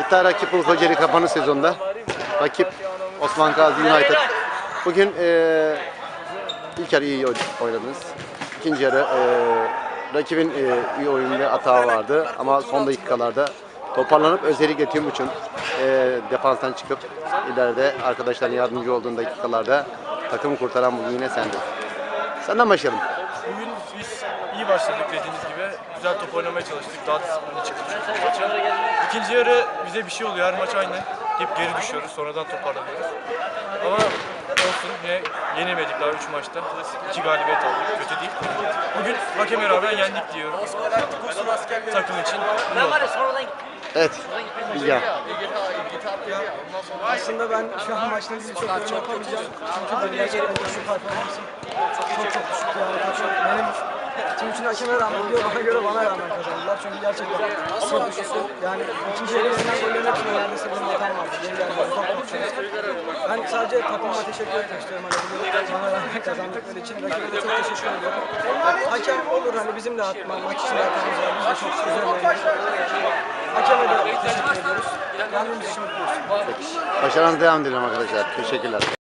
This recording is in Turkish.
İddia rakip Kocaeli kapanış sezonunda. Rakip Osman Gazi United. Bugün eee ilk yarı iyi oy- oynadınız. İkinci yarı eee rakibin eee, iyi oyun ve hata vardı ama son dakikalarda toparlanıp özellikle Timuç'un eee defanstan çıkıp ileride arkadaşların yardımcı olduğun dakikalarda takımı kurtaran bugün yine sendin. Senden başlayalım. Bugün biz iyi başladık dediğiniz gibi. Güzel top oynamaya çalıştık. Daha disiplinli çıktık çünkü maça. İkinci yarı bize bir şey oluyor. Her maç aynı. Hep geri düşüyoruz. Sonradan toparlanıyoruz. Ama olsun. Yine yenemedik daha 3 maçta. 2 galibiyet aldık. Kötü değil. Bugün hakeme rağmen yendik diyorum. Takım için. iyi oldu. Evet. Bilgehan. Aslında ben şu an maçta çok yorum yapamayacağım. Çünkü ben gerçekten şu performansım çok çok düşük yani. Benim için hakeme rağmen diyor, bana göre bana rağmen kazandılar. Çünkü gerçekten düşüktü. Yani ikinci yarı yenilen gollerin hepsinde neredeyse benim hatam vardı. Top tutuşunuz. Ben sadece takıma teşekkür etmek istiyorum. Hani bana rağmen kazandıkları için. Rakibe de çok teşekkür ediyorum. Hakem olur hani bizim de hatma, maç için hatamız var. Biz de çok güzel oynadık. Hakeme de teşekkür ediyoruz. Kendimiz için mutluyuz. Başarınız devam edelim arkadaşlar. Teşekkürler.